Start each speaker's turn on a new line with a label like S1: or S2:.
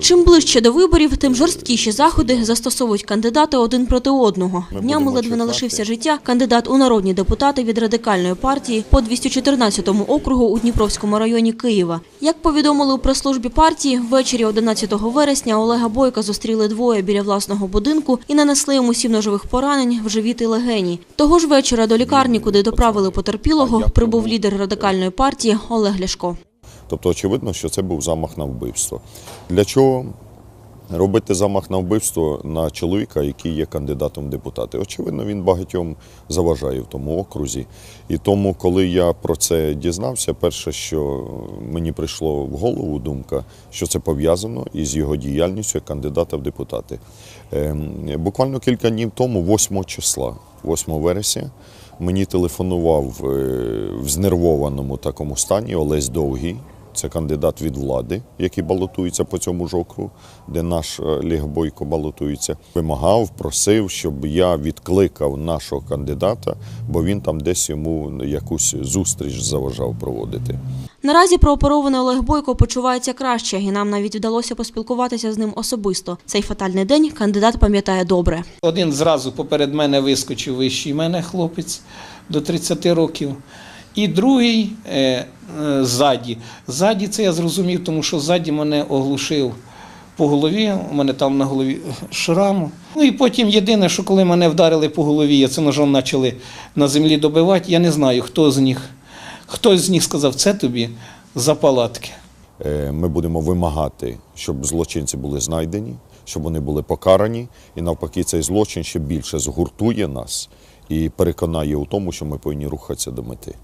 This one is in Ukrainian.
S1: Чим ближче до виборів, тим жорсткіші заходи застосовують кандидати один проти одного. Днями ледве не лишився життя кандидат у народні депутати від радикальної партії по 214 округу у Дніпровському районі Києва. Як повідомили у прес-службі партії, ввечері 11 вересня Олега Бойка зустріли двоє біля власного будинку і нанесли йому сім ножових поранень в живіт і легені. Того ж вечора до лікарні, куди доправили потерпілого, прибув лідер радикальної партії Олег Ляшко.
S2: Тобто, очевидно, що це був замах на вбивство. Для чого робити замах на вбивство на чоловіка, який є кандидатом в депутати? Очевидно, він багатьом заважає в тому окрузі. І тому, коли я про це дізнався, перше, що мені прийшло в голову думка, що це пов'язано із його діяльністю як кандидата в депутати. Ем, Буквально кілька днів тому, 8 числа, 8 вересня, мені телефонував е, в знервованому такому стані Олесь Довгий. Це кандидат від влади, який балотується по цьому ж округу, де наш е, Олег Бойко балотується. Вимагав, просив, щоб я відкликав нашого кандидата, бо він там десь йому якусь зустріч заважав проводити.
S1: Наразі прооперований Олег Бойко почувається краще, і нам навіть вдалося поспілкуватися з ним особисто. Цей фатальний день кандидат пам'ятає добре.
S3: Один зразу поперед мене вискочив вищий мене хлопець до 30 років. І другий е, е, ззаді. Ззаді це я зрозумів, тому що ззаді мене оглушив по голові, у мене там на голові шрам. Ну і потім єдине, що коли мене вдарили по голові, я це ножом почали на землі добивати, я не знаю, хто з них. Хтось з них сказав, це тобі за палатки.
S2: Е, Ми будемо вимагати, щоб злочинці були знайдені, щоб вони були покарані, і навпаки, цей злочин ще більше згуртує нас і переконає у тому, що ми повинні рухатися до мети.